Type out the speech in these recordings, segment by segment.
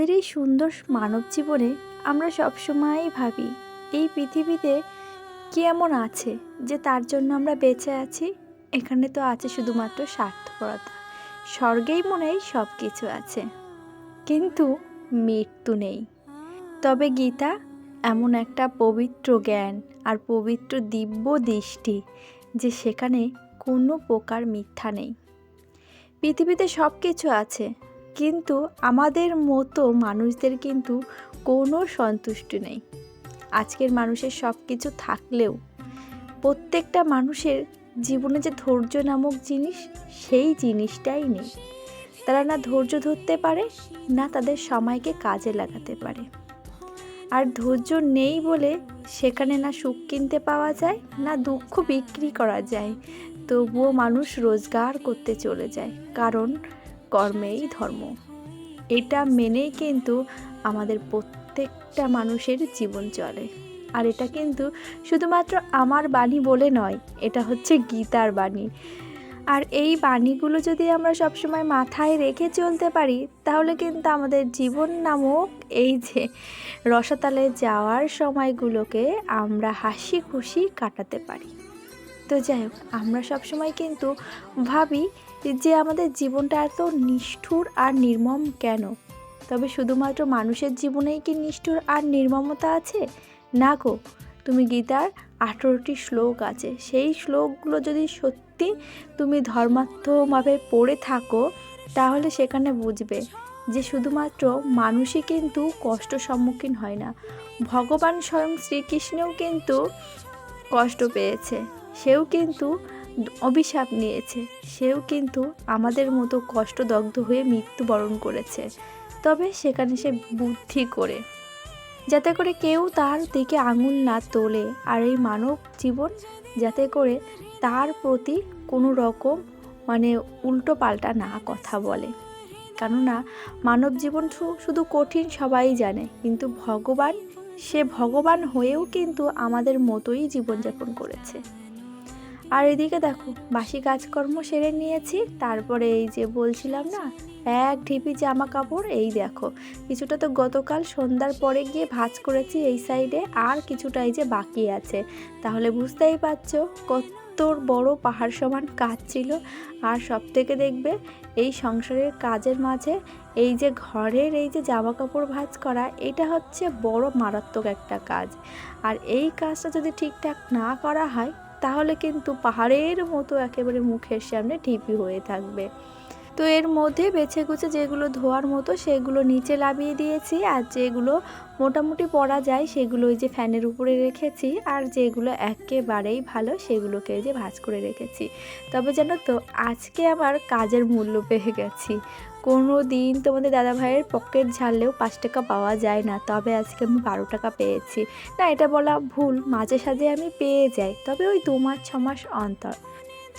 আমাদের এই সুন্দর মানব জীবনে আমরা সবসময়ই ভাবি, এই পৃথিবীতে কি এমন আছে যে তার জন্য আমরা বেঁচে আছি? এখানে তো আছে শুধুমাত্র স্বার্থপরতা। স্বর্গেই মনে হয় সব কিছু আছে। কিন্তু মৃত্যু নেই। তবে গীতা এমন একটা পবিত্র জ্ঞান আর পবিত্র দিব্য দৃষ্টি যে সেখানে কোনো প্রকার মিথ্যা নেই। পৃথিবীতে সব কিছু আছে। কিন্তু আমাদের মতো মানুষদের কিন্তু কোনো সন্তুষ্টি নেই। আজকের মানুষের সব কিছু থাকলেও প্রত্যেকটা মানুষের জীবনে যে ধৈর্য নামক জিনিস, সেই জিনিসটাই নেই। তারা না ধৈর্য ধরতে পারে, না তাদের সময়কে কাজে লাগাতে পারে। আর ধৈর্য নেই বলে সেখানে না সুখ কিনতে পাওয়া যায়, না দুঃখ বিক্রি করা যায়। তবুও মানুষ রোজগার করতে চলে যায়। কারণ কর্মেই ধর্ম। এটা মেনেই কিন্তু আমাদের প্রত্যেকটা মানুষের জীবন চলে। আর এটা কিন্তু শুধুমাত্র আমার বাণী বলে নয়, এটা হচ্ছে গীতার বাণী। আর এই বাণীগুলো যদি আমরা সবসময় মাথায় রেখে চলতে পারি, তাহলে কিন্তু আমাদের জীবন নামক এই যে রসাতলে যাওয়ার সময়গুলোকে আমরা হাসি খুশি কাটাতে পারি। তো যাই হোক, আমরা সবসময় কিন্তু ভাবি যে আমাদের জীবনটা এত নিষ্ঠুর আর নির্মম কেন? তবে শুধুমাত্র মানুষের জীবনেই কি নিষ্ঠুর আর নির্মমতা আছে? না গো, তুমি গীতার আঠেরোটি শ্লোক আছে। সেই শ্লোকগুলো যদি সত্যি তুমি ধর্মাত্মভাবে পড়ে থাকো, তাহলে সেখানে বুঝবে যে শুধুমাত্র মানুষই কিন্তু কষ্ট সম্মুখীন হয় না। ভগবান স্বয়ং শ্রীকৃষ্ণও কিন্তু কষ্ট পেয়েছে। সেও কিন্তু অভিশাপ নিয়েছে। সেও কিন্তু আমাদের মতো কষ্টদগ্ধ হয়ে মৃত্যুবরণ করেছে। তবে সেখানে সে বুদ্ধি করে। যাতে করে কেউ তার দিকে আঙুল না তোলে। আর এই মানব জীবন যাতে করে তার প্রতি কোনো রকম মানে উল্টো পাল্টা না কথা বলে। কেননা মানব জীবন শুধু কঠিন সবাই জানে। কিন্তু ভগবান, সে ভগবান হয়েও কিন্তু আমাদের মতোই জীবনযাপন করেছে। আর এদিকে দেখো বাসি কাজকর্ম সেরে নিয়েছি, তারপরে এই যে বলছিলাম না, এক ঢিপি জামা কাপড়, এই দেখো, কিছুটা তো গতকাল সন্ধ্যার পরে গিয়ে ভাঁজ করেছি এই সাইডে আর কিছুটা এই যে বাকি আছে। তাহলে বুঝতেই পারছ কত বড় পাহাড় সমান কাজ ছিল, আর সব থেকে দেখবে এই সংসারের কাজের মাঝে এই যে ঘরের এই যে জামা কাপড় ভাঁজ করা, এটা হচ্ছে বড় মারাত্মক একটা কাজ। আর এই কাজটা যদি ঠিকঠাক না করা হয় তাহলে কিন্তু পাহাড়ের মতো একেবারে মুখের সামনে ঢিপি হয়ে থাকবে। তো এর মধ্যে বেছে গুছে যেগুলো ধোয়ার মতো সেগুলো নিচে লাভিয়ে দিয়েছি আর যেগুলো মোটামুটি পরা যায় সেগুলো ওই যে ফ্যানের উপরে রেখেছি আর যেগুলো একেবারেই ভালো সেগুলোকে যে ভাঁজ করে রেখেছি। তবে জানো তো, আজকে আমার কাজের মূল্য পেয়ে গেছি। কোনো দিন তোমাদের দাদা ভাইয়ের পকেট ঝাড়লেও পাঁচ টাকা পাওয়া যায় না, তবে আজকে আমি বারো টাকা পেয়েছি। না, এটা বলা ভুল, মাঝে সাঝে আমি পেয়ে যাই, তবে ওই দু মাস, ছ মাস অন্তর।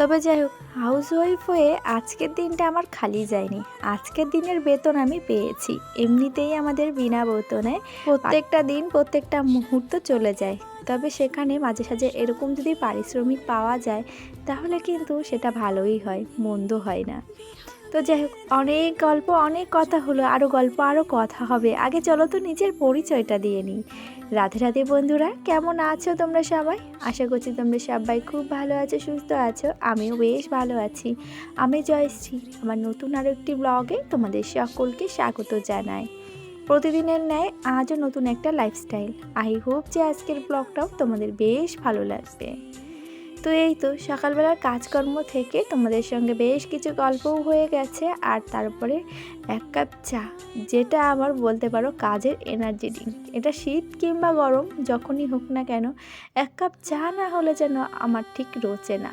তবে যাই হোক হাউস ওয়াইফ হয়ে আজকের দিনটা আমার খালি যায়নি। আজকের দিনের বেতন আমি পেয়েছি। এমনিতেই আমাদের বিনা বেতনে প্রত্যেকটা দিন, প্রত্যেকটা মুহূর্ত চলে যায়। তবে সেখানে মাঝে সাঝে এরকম যদি পারিশ্রমিক পাওয়া যায়, তাহলে কিন্তু সেটা ভালোই হয়, মন্দ হয় না। তো যাই হোক, অনেক গল্প, অনেক কথা হলো আরও গল্প আরও কথা হবে। আগে চলো তো নিজের পরিচয়টা দিয়ে নিই। রাধে রাধে বন্ধুরা, কেমন আছো তোমরা সবাই? আশা করছি তোমরা সবাই খুব ভালো আছো, সুস্থ আছো। আমিও বেশ ভালো আছি। আমি জয়শ্রী, আমার নতুন আরও একটি ব্লগে তোমাদের সকলকে স্বাগত জানাই। প্রতিদিনের ন্যায় আজও নতুন একটা লাইফস্টাইল আই হোপ যে আজকের ব্লগটাও তোমাদের বেশ ভালো লাগবে। তো এই তো সকালবেলার কাজকর্ম থেকে তোমাদের সঙ্গে বেশ কিছু গল্পও হয়ে গেছে আর তারপরে এক কাপ চা, যেটা আমার বলতে পারো কাজের এনার্জি ড্রিঙ্ক এটা শীত কিংবা গরম, যখনই হোক না কেন, এক কাপ চা না হলে যেন আমার ঠিক রোচে না।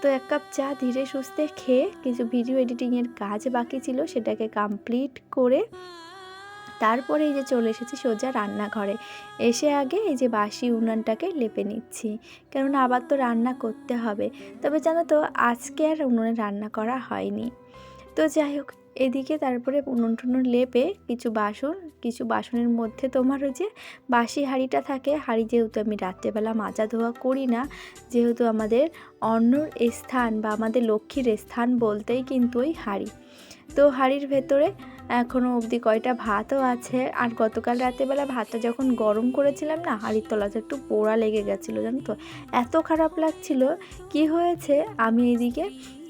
তো এক কাপ চা ধীরে সুস্থে খেয়ে কিছু ভিডিও এডিটিংয়ের কাজ বাকি ছিল, সেটাকে কমপ্লিট করে তারপরে এই যে চলে এসেছি সোজা রান্নাঘরে। এসে আগে এই যে বাসি উনুনটাকে লেপে নিচ্ছি, কেননা আবার তো রান্না করতে হবে। তবে জানো তো, আজকে আর উনুনে রান্না করা হয়নি। তো যাই হোক, এদিকে তারপরে উনুন টুনুন লেপে কিছু বাসন, কিছু বাসনের মধ্যে তোমার ওই যে বাসি হাঁড়িটা থাকে, হাঁড়ি যেহেতু আমি রাত্রেবেলা মাজা ধোয়া করি না, যেহেতু আমাদের অন্নর স্থান বা আমাদের লক্ষ্মীর স্থান বলতেই কিন্তু ওই হাঁড়ি। তো হাড়ির ভেতরে এখনও অবধি কয়টা ভাতও আছে। আর গতকাল রাতেবেলা ভাতটা যখন গরম করেছিলাম না, হাড়ির তলাতে একটু পোড়া লেগে গেছিল, জানো তো? এত খারাপ লাগছিল। কি হয়েছে? আমি এদিকে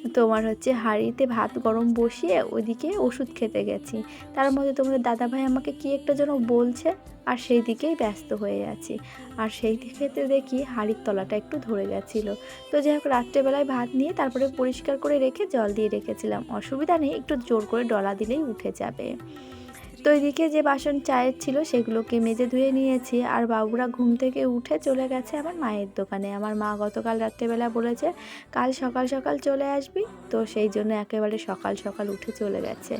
তোমার হচ্ছে হাঁড়িতে ভাত গরম বসিয়ে ওইদিকে ওষুধ খেতে গেছি। তার মধ্যে তোমাদের দাদাভাই আমাকে কি একটা যেন বলছে, আর সেই দিকেই ব্যস্ত হয়ে আছি। আর সেই ক্ষেত্রে দেখি হাঁড়ির তলাটা একটু ধরে গেছিল। তো যাই হোক, রাত্রেবেলায় ভাত নিয়ে তারপরে পরিষ্কার করে রেখে জল দিয়ে রেখেছিলাম। অসুবিধা নেই, একটু জোর করে ডলা দিলেই উঠে যাবে। তো এদিকে যে বাসন চায়ের ছিল সেগুলোকে মেজে ধুয়ে নিয়েছি। আর বাবুরা ঘুম থেকে উঠে চলে গেছে আমার মায়ের দোকানে। আমার মা গতকাল রাত্রেবেলা বলেছে, কাল সকাল সকাল চলে আসবি। তো সেই জন্য একেবারে সকাল সকাল উঠে চলে গেছে।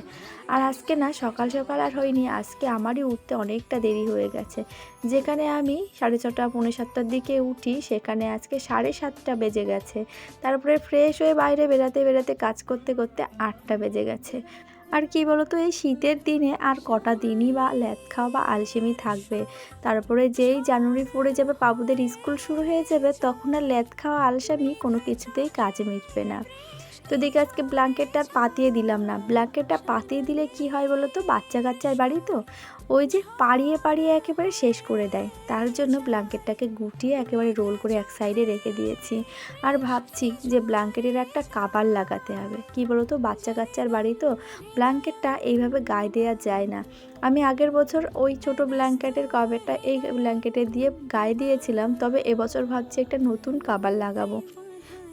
আর আজকে না, সকাল সকাল আর হয়নি। আজকে আমারই উঠতে অনেকটা দেরি হয়ে গেছে। যেখানে আমি সাড়ে ছটা, পৌনে সাতটার দিকে উঠি, সেখানে আজকে সাড়ে সাতটা বেজে গেছে। তারপরে ফ্রেশ হয়ে বাইরে বেরাতে বেরাতে কাজ করতে করতে আটটা বেজে গেছে। আর কি বলতো, এই শীতের দিনে আর কটা দিনই বা ল্যাদ খাওয়া বা আলসেমি থাকবে। তারপরে যেই জানুয়ারি পড়ে যাবে, বাবুদের স্কুল শুরু হয়ে যাবে, তখন আর ল্যাদ খাওয়া আলসামি কোনো কিছুতেই কাজে মিটবে না। তো দেখি আজকে ব্ল্যাঙ্কেটটা পাতিয়ে দিলাম না। ব্ল্যাঙ্কেটটা পাতিয়ে দিলে কি হয় বলো তো বাচ্চা কাচ্চার বাড়ি তো? ওই যে পাড়িয়ে পাড়িয়ে একেবারে শেষ করে দেয়। তার জন্য ব্ল্যাঙ্কেটটাকে গুটিয়ে একেবারে রোল করে এক সাইডে রেখে দিয়েছি। আর ভাবছি যে ব্ল্যাঙ্কেটের একটা কাবার লাগাতে হবে। কি বলো তো বাচ্চা কাচ্চার বাড়ি তো। ব্ল্যাঙ্কেটটা এইভাবে গায়ে দেওয়া যায় না। আমি আগের বছর ওই ছোট ব্ল্যাঙ্কেটের কভারটা এই ব্ল্যাঙ্কেটে দিয়ে গায়ে দিয়েছিলাম। তবে এবছর ভাবছি একটা নতুন কাবার লাগাবো।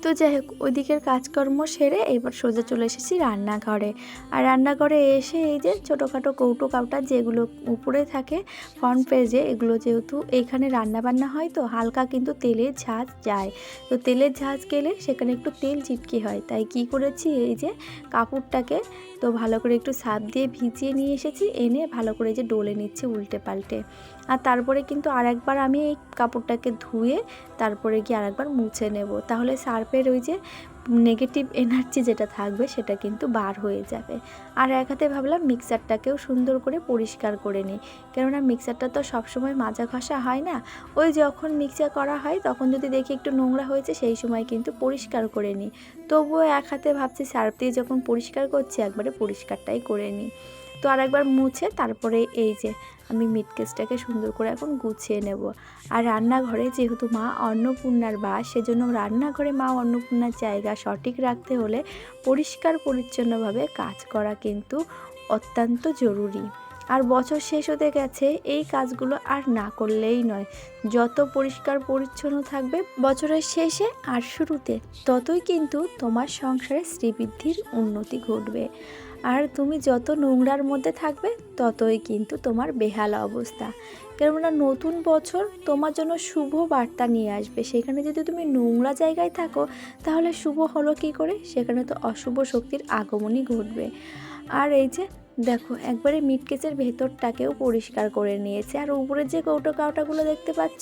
তো যাই হোক, ওইদিকের কাজকর্ম সেরে এবার সোজা চলে এসেছি রান্নাঘরে। আর রান্নাঘরে এসে এই যে ছোটোখাটো কৌটো কাউটা যেগুলো উপরে থাকে ফ্রন্ট পেজে এগুলো যেহেতু এইখানে রান্না বান্না হয় তো হালকা কিন্তু তেলের ঝাঁজ যায়। তো তেলের ঝাঁজ গেলে সেখানে একটু তেল চিটকি হয়। তাই কি করেছি, এই যে কাপড়টাকে তো ভালো করে একটু সাপ দিয়ে ভিজিয়ে নিয়ে এসেছি, এনে ভালো করে যে ডলে নিচ্ছি উল্টে পাল্টে। আর তারপরে কিন্তু আরেকবার আমি এই কাপড়টাকে ধুয়ে তারপরে গিয়ে আরেকবার মুছে নেব। তাহলে সার্ফের ওই যে নেগেটিভ এনার্জি যেটা থাকবে সেটা কিন্তু বার হয়ে যাবে। আর এক হাতে ভাবলাম মিক্সারটাকেও সুন্দর করে পরিষ্কার করে নিই। কেননা মিক্সারটা তো সবসময় মাজা ঘষা হয় না। ওই যখন মিক্সার করা হয়, তখন যদি দেখি একটু নোংরা হয়েছে, সেই সময় কিন্তু পরিষ্কার করে নিই। তবুও এক হাতে ভাবছি সার্ফ দিয়ে যখন পরিষ্কার করছি, একবারে পরিষ্কারটাই করে নিই। তো আরেকবার মুছে তারপরে এই যে আমি মিট কেসটাকে সুন্দর করে এখন গুছিয়ে নেব। আর রান্নাঘরে যেহেতু মা অন্নপূর্ণার বাস সেজন্য রান্নাঘরে মা অন্নপূর্ণার জায়গা সঠিক রাখতে হলে পরিষ্কার পরিচ্ছন্নভাবে কাজ করা কিন্তু অত্যন্ত জরুরি। আর বছর শেষ হতে গেছে, এই কাজগুলো আর না করলেই নয়। যত পরিষ্কার পরিচ্ছন্ন থাকবে বছরের শেষে আর শুরুতে, ততই কিন্তু তোমার সংসারে শ্রীবৃদ্ধির উন্নতি ঘটবে। আর তুমি যত নোংরার মধ্যে থাকবে, ততই কিন্তু তোমার বেহাল অবস্থা। কেননা নতুন বছর তোমার জন্য শুভ বার্তা নিয়ে আসবে। সেখানে যদি তুমি নোংরা জায়গায় থাকো, তাহলে শুভ হলো কী করে? সেখানে তো অশুভ শক্তির আগমনই ঘটবে। আর এই যে দেখো, একবারে মিট কেসের ভেতরটাকেও পরিষ্কার করে নিয়েছে। আর উপরে যে কৌটো কাউটাগুলো দেখতে পাচ্ছ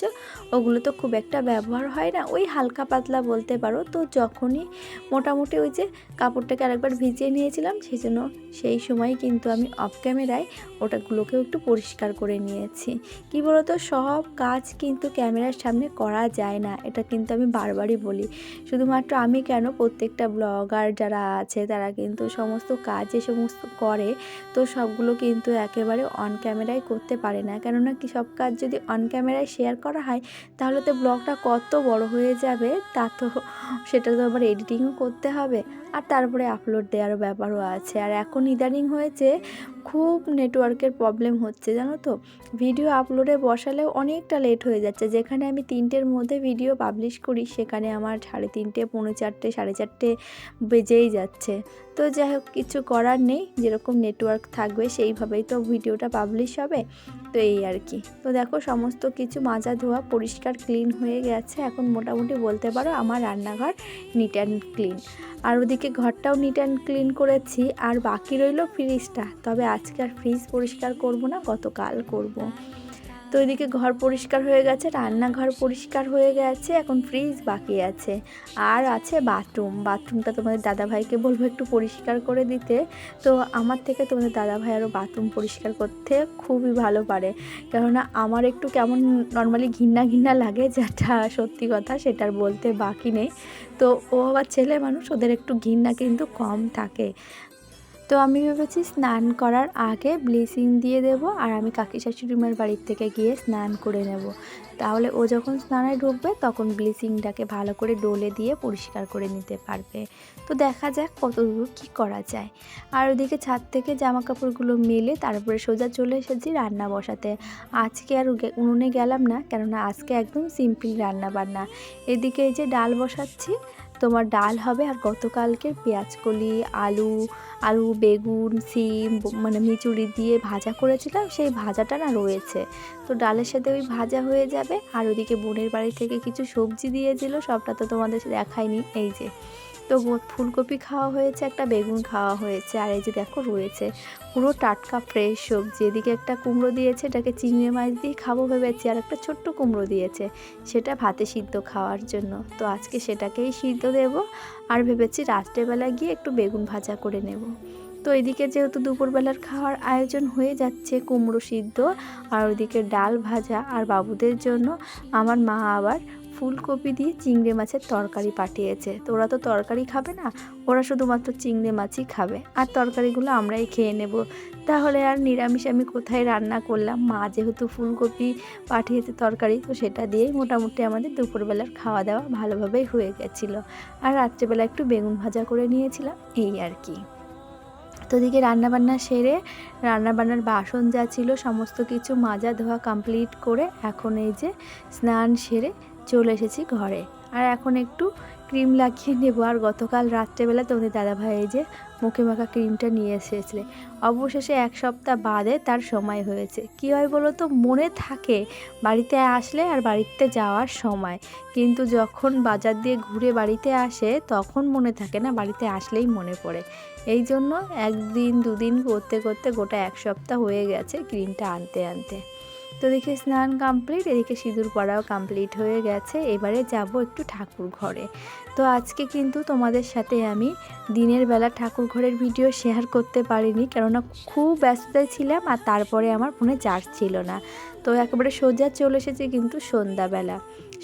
ওগুলো তো খুব একটা ব্যবহার হয় না। ওই হালকা পাতলা বলতে পারো। তো যখনই মোটামুটি ওই যে কাপড়টাকে আরেকবার ভিজিয়ে নিয়েছিলাম সেই জন্য সেই সময় কিন্তু আমি অফ ক্যামেরায় ওটাগুলোকেও একটু পরিষ্কার করে নিয়েছি। কি বলতো, সব কাজ কিন্তু ক্যামেরার সামনে করা যায় না। এটা কিন্তু আমি বারবারই বলি। শুধুমাত্র আমি কেন প্রত্যেকটা ব্লগার যারা আছে, তারা কিন্তু সমস্ত কাজ, যে সমস্ত করে তো সবগুলো কিন্তু একেবারে অন ক্যামেরায় করতে পারে না। কেননা কি সব কাজ যদি অন ক্যামেরায় শেয়ার করা হয়, তাহলে তো ব্লগটা কত বড় হয়ে যাবে, তা তো সেটা তো আবার এডিটিংও করতে হবে। আর তারপরে আপলোড দেওয়ারও ব্যাপারও আছে। আর এখন ইদানিং হয়েছে খুব নেটওয়ার্কের প্রবলেম হচ্ছে, জানো তো? ভিডিও আপলোডে বসালেও অনেকটা লেট হয়ে যাচ্ছে। যেখানে আমি তিনটের মধ্যে ভিডিও পাবলিশ করি, সেখানে আমার সাড়ে তিনটে, পৌনে চারটে, সাড়ে চারটে বেজেই যাচ্ছে। তো যাই হোক, কিছু করার নেই, যেরকম নেটওয়ার্ক থাকবে, সেইভাবেই তো ভিডিওটা পাবলিশ হবে। তো এই আর কি। তো দেখো, সমস্ত কিছু মাজা ধোয়া পরিষ্কার ক্লিন হয়ে গেছে। এখন মোটামুটি বলতে পারো, আমার রান্নাঘর নিট অ্যান্ড ক্লিন আর ওদিকে ঘরটাও নিট অ্যান্ড ক্লিন করেছি, আর বাকি রইল ফ্রিজটা তবে আজকে আর ফ্রিজ পরিষ্কার করব না, গতকাল করব। তো এদিকে ঘর পরিষ্কার হয়ে গেছে, রান্নাঘর পরিষ্কার হয়ে গেছে, এখন ফ্রিজ বাকি আছে। আর আছে বাথরুম বাথরুমটা তোমাদের দাদাভাইকে বলব একটু পরিষ্কার করে দিতে। তো আমার থেকে তোমাদের দাদাভাই আরও বাথরুম পরিষ্কার করতে খুবই ভালো পারে। কেননা আমার একটু কেমন নর্মালি ঘিন্না ঘিন্না লাগে, যেটা সত্যি কথা সেটার বলতে বাকি নেই। তো ও আবার ছেলে মানুষ, ওদের একটু ঘিন্না কিন্তু কম থাকে। তো আমি ভেবেছি স্নান করার আগে ব্লিচিং দিয়ে দেব আর আমি কাকি শাশুড়িমার বাড়ির থেকে গিয়ে স্নান করে নেব। তাহলে ও যখন স্নানে ঢুকবে তখন ব্লিচিংটাকে ভালো করে ডলে দিয়ে পরিষ্কার করে নিতে পারবে। তো দেখা যাক কত দূর কী করা যায়। আর ওদিকে ছাদ থেকে জামা কাপড়গুলো মেলে তারপরে সোজা চলে এসেছি রান্না বসাতে। আজকে আর উনুনে গেলাম না, কেননা আজকে একদম সিম্পল রান্না বান্না এদিকে এই যে ডাল বসাচ্ছি তোমার ডাল হবে আর গতকালকের পেঁয়াজকলি আলু আলু, বেগুন, সিম মানে মিচুড়ি দিয়ে ভাজা করেছিলাম, সেই ভাজাটা না রয়েছে। তো ডালের সাথে ওই ভাজা হয়ে যাবে আর ওদিকে বোনের বাড়ি থেকে কিছু সবজি দিয়েছিল, সবটা তো তোমাদের দেখায়নি এই যে। তো ফুলকপি খাওয়া হয়েছে, একটা বেগুন খাওয়া হয়েছে, আর এই যে দেখো রয়েছে পুরো টাটকা ফ্রেশ সবজি। এদিকে একটা কুমড়ো দিয়েছে, এটাকে চিংড়ি মাছ দিয়ে খাব ভেবেছি, আর একটা ছোট্ট কুমড়ো দিয়েছে, সেটা ভাতে সিদ্ধ খাওয়ার জন্য। তো আজকে সেটাকেই সিদ্ধ দেব, আর ভেবেছি রাত্রেবেলা গিয়ে একটু বেগুন ভাজা করে নেব। তো এদিকে যেহেতু দুপুরবেলার খাওয়ার আয়োজন হয়ে যাচ্ছে, কুমড়ো সিদ্ধ, আর ওইদিকে ডাল ভাজা, আর বাবুদের জন্য, আমার মা আবার ফুলকপি দিয়ে চিংড়ি মাছের তরকারি পাঠিয়েছে। তো ওরা তো তরকারি খাবে না, ওরা শুধুমাত্র চিংড়ি মাছই খাবে। আর তরকারিগুলো আমরাই খেয়ে নেব। তাহলে আর নিরামিষ আমি কোথায় রান্না করলাম? মা যেহেতু ফুলকপি পাঠিয়েছে তরকারি, তো সেটা দিয়েই মোটামুটি আমাদের দুপুরবেলার খাওয়া দাওয়া ভালোভাবেই হয়ে গেছিল। আর রাত্রেবেলা একটু বেগুন ভাজা করে নিয়েছিলাম, এই আর কি। তো দিকে রান্নাবান্না সেরে রান্নাবান্নার বাসন যা ছিল, সমস্ত কিছু মাজা ধোয়া কমপ্লিট করে এখন এই যে স্নান সেরে চলে এসেছি ঘরে। আর এখন একটু ক্রিম লাগিয়ে নেব। আর গতকাল রাত্রেবেলা তোমাদের দাদাভাই এই যে মুখে মাখা ক্রিমটা নিয়ে এসেছিলে অবশেষে এক সপ্তাহ বাদে তার সময় হয়েছে। কী হয় বলো তো, মনে থাকে বাড়িতে আসলে আর বাড়িতে যাওয়ার সময়। কিন্তু যখন বাজার দিয়ে ঘুরে বাড়িতে আসে, তখন মনে থাকে না বাড়িতে আসলেই মনে পড়ে। এই জন্য একদিন দুদিন করতে করতে গোটা এক সপ্তাহ হয়ে গেছে ক্রিমটা আনতে আনতে। তো দেখি স্নান কমপ্লিট এদিকে সিঁদুর পড়াও কমপ্লিট হয়ে গেছে। এবারে যাব একটু ঠাকুর ঘরে। তো আজকে কিন্তু তোমাদের সাথে আমি দিনের বেলা ঠাকুর ঘরের ভিডিও শেয়ার করতে পারিনি, কেননা খুব ব্যস্ততায় ছিলাম আর তারপরে আমার ফোনে চার্জ ছিল না। তো একেবারে সোজা চলে এসেছে কিন্তু সন্ধ্যাবেলা।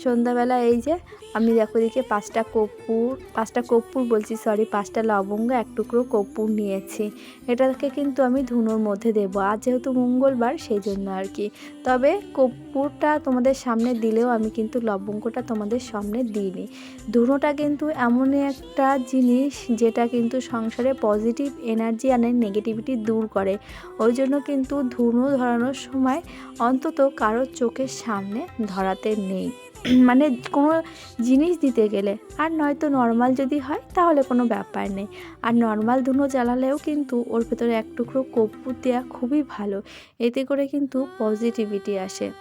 সন্ধ্যাবেলা এই যে, আমি দেখো দিকে পাঁচটা কর্পূর পাঁচটা কর্পূর বলছি সরি পাঁচটা লবঙ্গ, এক টুকরো কর্পূর নিয়েছি। এটাকে কিন্তু আমি ধুনোর মধ্যে দেবো। আজ যেহেতু মঙ্গলবার সেই জন্য আর কি। তবে কর্পূরটা তোমাদের সামনে দিলেও আমি কিন্তু লবঙ্গটা তোমাদের সামনে দিইনি। ধুনোটা কিন্তু এমনই একটা জিনিস যেটা কিন্তু সংসারে পজিটিভ এনার্জি আনে নেগেটিভিটি দূর করে। ওই জন্য কিন্তু ধুনো ধরানোর সময় অন্তত কারোর চোখের সামনে ধরাতে নেই। মানে কোনো জিনিস দিতে গেলে। আর নয়তো নর্মাল যদি হয়, তাহলে কোনো ব্যাপার নেই। আর নর্মাল ধুনো জ্বালালেও কিন্তু ওর ভেতরে এক টুকরো কর্পূর দেওয়া খুবই ভালো। এতে করে কিন্তু পজিটিভিটি আসে।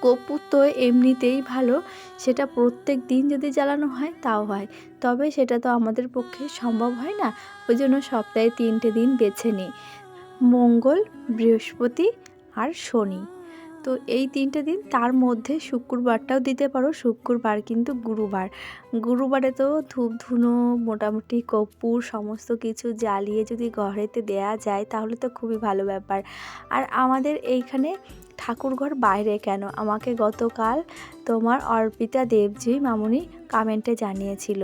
কর্পূর তো এমনিতেই ভালো, সেটা প্রত্যেক দিন যদি জ্বালানো হয়, তাও হয়। তবে সেটা তো আমাদের পক্ষে সম্ভব হয় না, ওই জন্য সপ্তাহে তিনটে দিন বেছে নিই। মঙ্গল, বৃহস্পতি আর শনি। তো এই তিনটে দিন তার মধ্যে শুক্রবারটাও দিতে পারো, শুক্রবার কিন্তু গুরুবার। গুরুবারে তো ধূপ, ধুনো, মোটামুটি কর্পূর, সমস্ত কিছু জ্বালিয়ে যদি ঘরেতে দেয়া যায় তাহলে তো খুবই ভালো ব্যাপার। আর আমাদের এইখানে ঠাকুরঘর বাইরে কেন? আমাকে গতকাল তোমার অর্পিতা দেবজি মামুনি কমেন্টে জানিয়েছিল।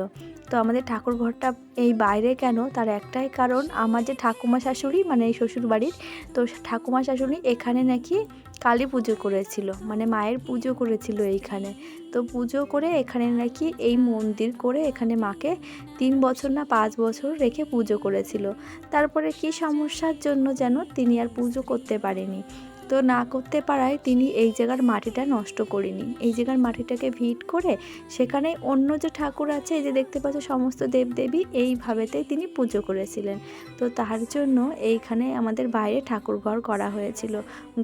তো আমাদের ঠাকুর ঘরটা এই বাইরে কেন? তার একটাই কারণ, আমার যে ঠাকুমা শাশুড়ি মানে এই শ্বশুর বাড়ির তো ঠাকুমা শাশুড়ি এখানে নাকি কালী পুজো করেছিল মানে মায়ের পুজো করেছিল এইখানে। তো পুজো করে এখানে নাকি এই মন্দির করে এখানে মাকে তিন বছর না পাঁচ বছর রেখে পুজো করেছিল। তারপরে কি সমস্যার জন্য যেন তিনি আর পুজো করতে পারেনি? তো না করতে পারায় তিনি এই জায়গার মাটিটা নষ্ট করেনি। এই জায়গার মাটিটাকে ভিট করে সেখানে অন্য যে ঠাকুর আছে, এই যে দেখতে পাচ্ছ সমস্ত দেবদেবী এইভাবেতেই তিনি পুজো করেছিলেন। তো তার জন্য এইখানে আমাদের বাইরে ঠাকুর ঘর করা হয়েছিল।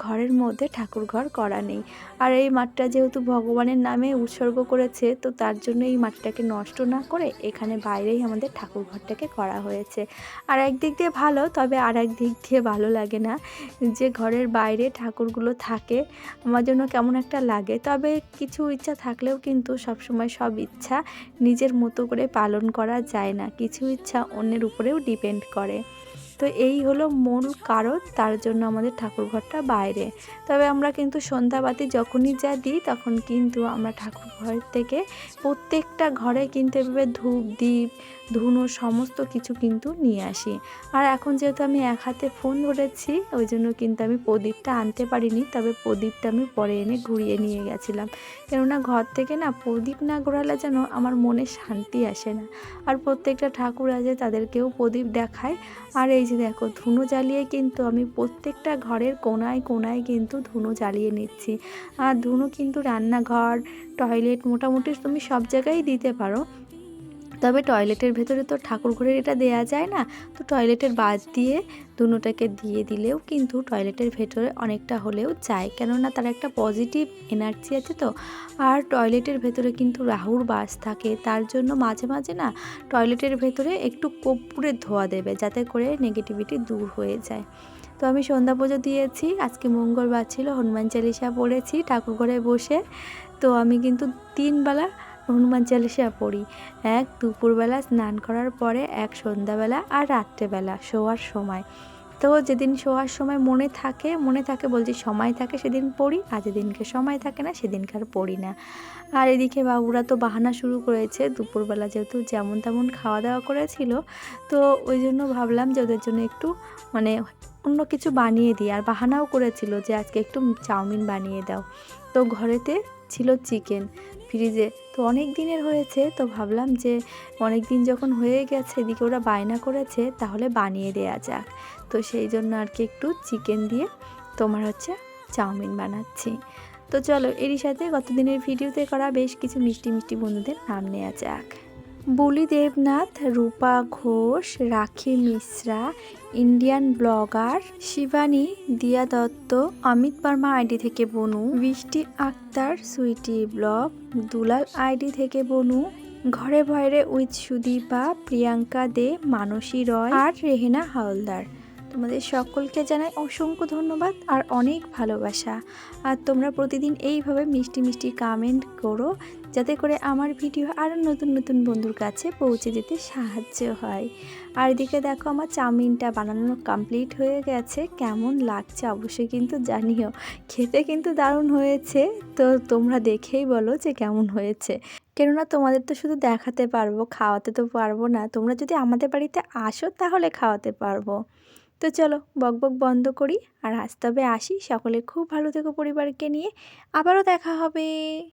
ঘরের মধ্যে ঠাকুর ঘর করা নেই। আর এই মাঠটা যেহেতু ভগবানের নামে উৎসর্গ করেছে, তো তার জন্য এই মাঠটাকে নষ্ট না করে এখানে বাইরেই আমাদের ঠাকুর ঘরটাকে করা হয়েছে। আর একদিক দিয়ে ভালো, তবে আর এক দিক দিয়ে ভালো লাগে না যে ঘরের বাইরে ঠাকুরগুলো থাকে, আমার জন্য কেমন একটা লাগে। তবে কিছু ইচ্ছা থাকলেও কিন্তু সবসময় সব ইচ্ছা নিজের মতো করে পালন করা যায় না। কিছু ইচ্ছা অন্যের উপরেও ডিপেন্ড করে। তো এই হলো মূল কারণ, তার জন্য আমাদের ঠাকুরঘরটা বাইরে। তবে আমরা কিন্তু সন্ধ্যাবাতি যখনই যা দিই, তখন কিন্তু আমরা ঠাকুর ঘর থেকে প্রত্যেকটা ঘরে কিন্তু এভাবে ধূপ দ্বীপ ধুনো সমস্ত কিছু কিন্তু নিয়ে আসি। আর এখন যেহেতু আমি এক হাতে ফোন ধরেছি, ওই জন্য কিন্তু আমি প্রদীপটা আনতে পারিনি, তবে প্রদীপটা আমি পরে এনে ঘুরিয়ে নিয়ে গেছিলাম। কেননা ঘর থেকে না প্রদীপ না ঘোরালে যেন আমার মনে শান্তি আসে না। আর প্রত্যেকটা ঠাকুর আছে, তাদেরকেও প্রদীপ দেখায়। আর এই যে দেখো, ধুনো জ্বালিয়ে কিন্তু আমি প্রত্যেকটা ঘরের কোনায় কোনায় কিন্তু ধুনো জ্বালিয়ে নিচ্ছি। আর ধুনো কিন্তু রান্নাঘর, টয়লেট মোটামুটি তুমি সব জায়গায় দিতে পারো। তবে টয়লেটের ভেতরে তো ঠাকুর ঘরের এটা দেয়া যায় না। তো টয়লেটের বাদ দিয়ে দুটোটাকে দিয়ে দিলেও কিন্তু টয়লেটের ভেতরে অনেকটা হলেও যায়। কেননা তার একটা পজিটিভ এনার্জি আছে তো। আর টয়লেটের ভেতরে কিন্তু রাহুর বাস থাকে। তার জন্য মাঝে মাঝে না টয়লেটের ভেতরে একটু কর্পূরের ধোয়া দেবে যাতে করে নেগেটিভিটি দূর হয়ে যায়। তো আমি সন্ধ্যা পুজো দিয়েছি, আজকে মঙ্গলবার ছিল, হনুমান চালিশা পড়েছি ঠাকুর ঘরে বসে। তো আমি কিন্তু তিনবেলা হনুমান চালিসা পড়ি। এক দুপুরবেলা স্নান করার পরে, এক সন্ধ্যাবেলা আর রাত্রেবেলা শোয়ার সময়। তো যেদিন শোয়ার সময় মনে থাকে মনে থাকে বলছি সময় থাকে সেদিন পড়ি, আর যেদিনকে সময় থাকে না সেদিনকার পড়ি না। আর এদিকে বাবুরা তো বাহানা শুরু করেছে, দুপুরবেলা যেহেতু যেমন তেমন খাওয়া দাওয়া করেছিল, তো ওই জন্য ভাবলাম যে ওদের জন্য একটু মানে অন্য কিছু বানিয়ে দিই। আর বাহানাও করেছিল যে আজকে একটু চাউমিন বানিয়ে দাও। তো ঘরেতে ছিল চিকেন। ফ্রিজে। তো অনেক দিনের হয়েছে, তো ভাবলাম যে অনেক দিন যখন হয়ে গেছে, এদিকে ওরা বায়না করেছে, তাহলে বানিয়ে দেওয়া যাক। তো সেই জন্য আর কি একটু চিকেন দিয়ে তোমার হচ্ছে চাউমিন বানাচ্ছি। তো চলো, এরই সাথে গতদিনের ভিডিওতে করা বেশ কিছু মিষ্টি মিষ্টি বন্ধুদের নাম নেওয়া যাক। বুলি দেবনাথ রূপা ঘোষ, রাখি মিশ্রা, ইন্ডিয়ান ব্লগার শিবানী দিয়া দত্ত অমিত বর্মা আইডি থেকে বনু, বৃষ্টি আক্তার, সুইটি ব্লগ, দুলাল আইডি থেকে বনু, ঘরে ভয়রে উইথ সুদীপা, প্রিয়াঙ্কা দে, মানসী রয় আর রেহেনা হাওলদার। তোমাদের সকলকে জানাই অসংখ্য ধন্যবাদ আর অনেক ভালোবাসা। আর তোমরা প্রতিদিন এইভাবে মিষ্টি মিষ্টি কমেন্ট করো, যাতে করে আমার ভিডিও আরও নতুন নতুন বন্ধুর কাছে পৌঁছে যেতে সাহায্য হয়। আর এদিকে দেখো আমার চাউমিনটা বানানো কমপ্লিট হয়ে গেছে। কেমন লাগছে অবশ্যই কিন্তু জানিও। খেতে কিন্তু দারুণ হয়েছে। তো তোমরা দেখেই বলো যে কেমন হয়েছে। কেননা তোমাদের তো শুধু দেখাতে পারব, খাওয়াতে তো পারব না। তোমরা যদি আমাদের বাড়িতে আসো তাহলে খাওয়াতে পারব। তো চলো বক বক বন্ধ করি আর আজ তবে আসি। সকলে খুব ভালো থেকো পরিবারকে নিয়ে। আবারও দেখা হবে।